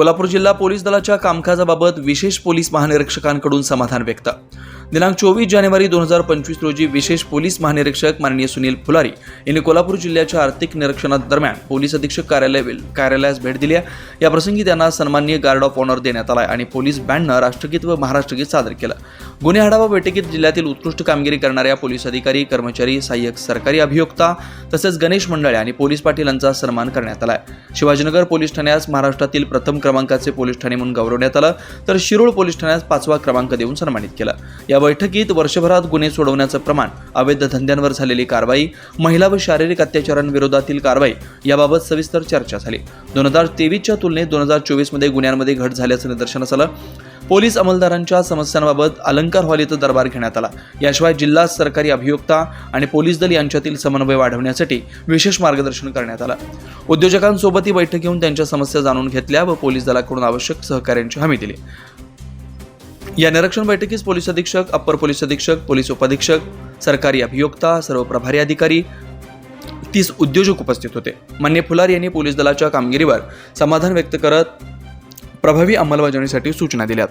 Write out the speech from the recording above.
कोल्हापूर जिल्हा पोलीस दलाच्या कामकाजाबाबत विशेष पोलीस महानिरीक्षकांकडून समाधान व्यक्त दिनांक चोवीस जानेवारी दोन हजार पंचवीस रोजी विशेष पोलीस महानिरीक्षक माननीय सुनील फुलारी यांनी कोल्हापूर जिल्ह्याच्या आर्थिक निरीक्षणादरम्यान पोलीस अधीक्षक कार्यालय कार्यालयास भेट दिली आहे. या प्रसंगी त्यांना सन्माननीय गार्ड ऑफ ऑनर देण्यात आला आणि पोलीस बँडनं राष्ट्रगीत व महाराष्ट्रगीत सादर केलं. गुन्हे आढावा बैठकीत जिल्ह्यातील उत्कृष्ट कामगिरी करणाऱ्या पोलीस अधिकारी कर्मचारी सहाय्यक सरकारी अभियोक्ता तसेच गणेश मंडळे आणि पोलीस पाटील यांचा सन्मान करण्यात आला शिवाजीनगर पोलीस ठाण्यास महाराष्ट्रातील प्रथम क्रमांकाचे पोलीस ठाणे म्हणून गौरवण्यात आलं. तर शिरोळ पोलीस ठाण्यास पाचवा क्रमांक देऊन सन्मानित केलं. या बैठकीत वर्षभरात गुन्हे सोडवण्याचं प्रमाण अवैध धंद्यांवर झालेली कारवाई महिला व शारीरिक अत्याचारांविरोधातील कारवाई याबाबत सविस्तर चर्चा झाली. दोन हजार तेवीसच्या तुलनेत दोन हजार चोवीसमध्ये गुन्ह्यांमध्ये घट झाल्याचं निदर्शनास आलं. पोलीस अंमलदारांच्या समस्यांबाबत अलंकार हॉल इथं दरबार घेण्यात आला. याशिवाय जिल्हा सरकारी अभियोक्ता आणि पोलीस दल यांच्यातील समन्वय वाढवण्यासाठी विशेष मार्गदर्शन करण्यात आलं. उद्योजकांसोबत ही बैठक घेऊन त्यांच्या समस्या जाणून घेतल्या व पोलीस दलाकडून आवश्यक सहकार्यांची हमी दिली. या निरीक्षण बैठकीस पोलीस अधीक्षक अप्पर पोलीस अधीक्षक पोलीस उपाधीक्षक सरकारी अभियोक्ता सर्व प्रभारी अधिकारी तीस उद्योजक उपस्थित होते. मान्य फुलार यांनी पोलीस दलाच्या कामगिरीवर समाधान व्यक्त करत प्रभावी अंमलबजावणीसाठी सूचना दिल्यात.